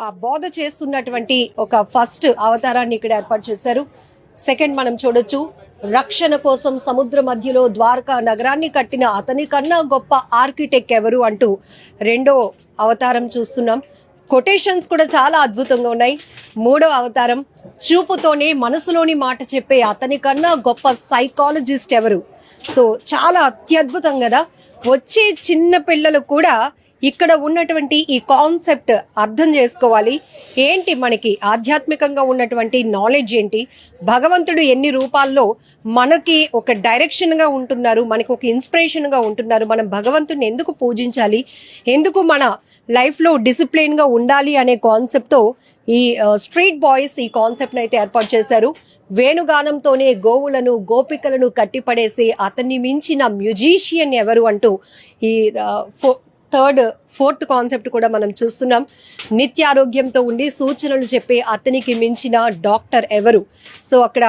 ఆ బోధ చేస్తున్నటువంటి ఒక ఫస్ట్ అవతారాన్ని ఇక్కడ ఏర్పాటు చేశారు. సెకండ్ మనం చూడొచ్చు. రక్షణ కోసం సముద్ర మధ్యలో ద్వారకా నగరాన్ని కట్టిన అతని కన్నా గొప్ప ఆర్కిటెక్ట్ ఎవరు అంటూ రెండో అవతారం చూస్తున్నాం. కొటేషన్స్ కూడా చాలా అద్భుతంగా ఉన్నాయి. మూడో అవతారం చూపుతోనే మనసులోని మాట చెప్పే అతని కన్నా గొప్ప సైకాలజిస్ట్ ఎవరు? సో చాలా అత్యద్భుతం కదా. వచ్చే చిన్న పిల్లలు కూడా ఇక్కడ ఉన్నటువంటి ఈ కాన్సెప్ట్ అర్థం చేసుకోవాలి. ఏంటి మనకి ఆధ్యాత్మికంగా ఉన్నటువంటి నాలెడ్జ్ ఏంటి? భగవంతుడు ఎన్ని రూపాల్లో మనకి ఒక డైరెక్షన్గా ఉంటున్నారు మనకి ఒక ఇన్స్పిరేషన్గా ఉంటున్నారు మనం భగవంతుడిని ఎందుకు పూజించాలి? ఎందుకు మన లైఫ్లో డిసిప్లిన్గా ఉండాలి అనే కాన్సెప్ట్తో ఈ స్ట్రీట్ బాయ్స్ ఈ కాన్సెప్ట్ని అయితే ఏర్పాటు చేశారు. వేణుగానంతోనే గోవులను గోపికలను కట్టిపడేసి అతన్ని మించిన మ్యూజిషియన్ ఎవరు అంటూ ఈ ఫో థర్డ్ ఫోర్త్ కాన్సెప్ట్ కూడా మనం చూస్తున్నాం. నిత్యారోగ్యంతో ఉండి సూచనలు చెప్పే అతనికి మించిన డాక్టర్ ఎవరు? సో అక్కడ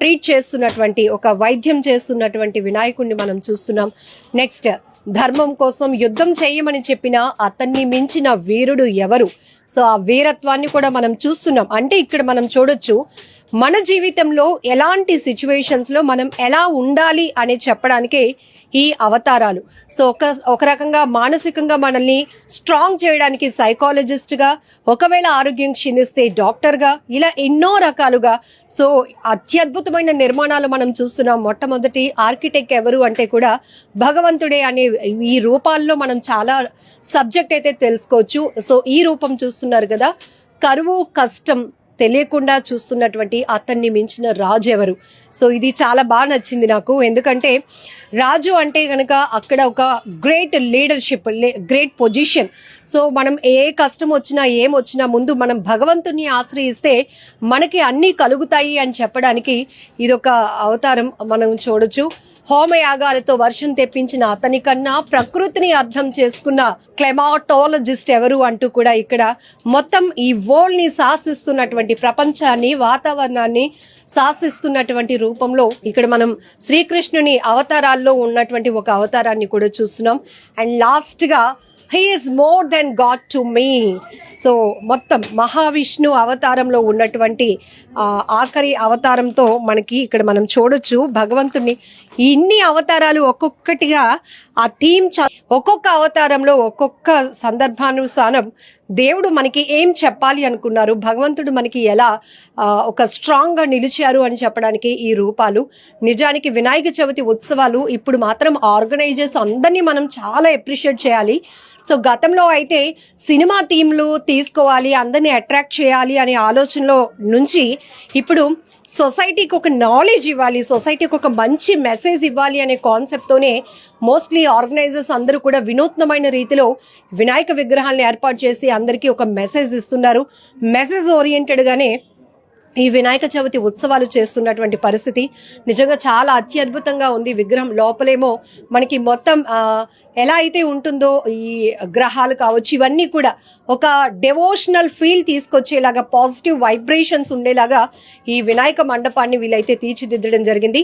ట్రీట్ చేస్తున్నటువంటి ఒక వైద్యం చేస్తున్నటువంటి వినాయకుడిని మనం చూస్తున్నాం. నెక్స్ట్ ధర్మం కోసం యుద్ధం చేయమని చెప్పిన అతన్ని మించిన వీరుడు ఎవరు? సో ఆ వీరత్వాన్ని కూడా మనం చూస్తున్నాం. అంటే ఇక్కడ మనం చూడొచ్చు మన జీవితంలో ఎలాంటి సిచ్యువేషన్స్లో మనం ఎలా ఉండాలి అని చెప్పడానికే ఈ అవతారాలు. సో ఒక ఒక రకంగా మానసికంగా మనల్ని స్ట్రాంగ్ చేయడానికి సైకాలజిస్ట్గా ఒకవేళ ఆరోగ్యం క్షీణిస్తే డాక్టర్గా ఇలా ఎన్నో రకాలుగా సో అత్యద్భుతమైన నిర్మాణాలు మనం చూస్తున్నాం. మొట్టమొదటి ఆర్కిటెక్ట్ ఎవరు అంటే కూడా భగవంతుడే అనే ఈ రూపాల్లో మనం చాలా సబ్జెక్ట్ అయితే తెలుసుకోవచ్చు. సో ఈ రూపం చూస్తున్నారు కదా కరువు కష్టం తెలియకుండా చూస్తున్నటువంటి అతన్ని మించిన రాజు ఎవరు? సో ఇది చాలా బాగా నచ్చింది నాకు. ఎందుకంటే రాజు అంటే కనుక అక్కడ ఒక great leadership great position so మనం ఏ కష్టం వచ్చినా ఏం వచ్చినా ముందు మనం భగవంతుని ఆశ్రయిస్తే మనకి అన్నీ కలుగుతాయి అని చెప్పడానికి ఇదొక అవతారం మనం చూడొచ్చు. హోమయాగాలతో వర్షం తెప్పించిన అతని కన్నా ప్రకృతిని అర్థం చేసుకున్న క్లెమాటోలజిస్ట్ ఎవరు అంటూ కూడా ఇక్కడ మొత్తం ఈ వరల్డ్ని శాసిస్తున్నటువంటి ప్రపంచాన్ని వాతావరణాన్ని శాసిస్తున్నటువంటి రూపంలో ఇక్కడ మనం శ్రీకృష్ణుని అవతారాల్లో ఉన్నటువంటి ఒక అవతారాన్ని కూడా చూస్తున్నాం. అండ్ లాస్ట్గా he is more than god to me so మొత్తం మహావిష్ణు అవతారంలో ఉన్నటువంటి ఆఖరి అవతారంతో మనకి ఇక్కడ మనం చూడొచ్చు. భగవంతుని ఇన్ని అవతారాలు ఒక్కొక్కటిగా ఆ థీమ్ చ ఒక్కొక్క అవతారంలో ఒక్కొక్క సందర్భానుసారం దేవుడు మనకి ఏం చెప్పాలి అనుకున్నారు? భగవంతుడు మనకి ఎలా ఒక స్ట్రాంగ్గా నిలిచారు అని చెప్పడానికి ఈ రూపాలు నిజానికి వినాయక చవితి ఉత్సవాలు ఇప్పుడు మాత్రం ఆర్గనైజర్స్ అందరినీ మనం చాలా ఎప్రిషియేట్ చేయాలి. సో గతంలో అయితే సినిమా థీమ్లు తీసుకోవాలి అందరినీ అట్రాక్ట్ చేయాలి అనే ఆలోచనలో నుంచి ఇప్పుడు సొసైటీకి ఒక నాలెడ్జ్ ఇవ్వాలి సొసైటీకి ఒక మంచి మెసేజ్ ఇవ్వాలి అనే కాన్సెప్ట్తోనే మోస్ట్లీ ఆర్గనైజర్స్ అందరూ కూడా వినూత్నమైన రీతిలో వినాయక విగ్రహాలను ఏర్పాటు చేసి అందరికీ ఒక మెసేజ్ ఇస్తున్నారు. మెసేజ్ ఓరియంటెడ్గానే ఈ వినాయక చవితి ఉత్సవాలు చేస్తున్నటువంటి పరిస్థితి నిజంగా చాలా అత్యద్భుతంగా ఉంది. విగ్రహం లోపలేమో మనకి మొత్తం ఎలా అయితే ఉంటుందో ఈ గ్రహాలు కావచ్చు ఇవన్నీ కూడా ఒక డెవోషనల్ ఫీల్ తీసుకొచ్చేలాగా పాజిటివ్ వైబ్రేషన్స్ ఉండేలాగా ఈ వినాయక మండపాన్ని వీళ్ళైతే తీర్చిదిద్దడం జరిగింది.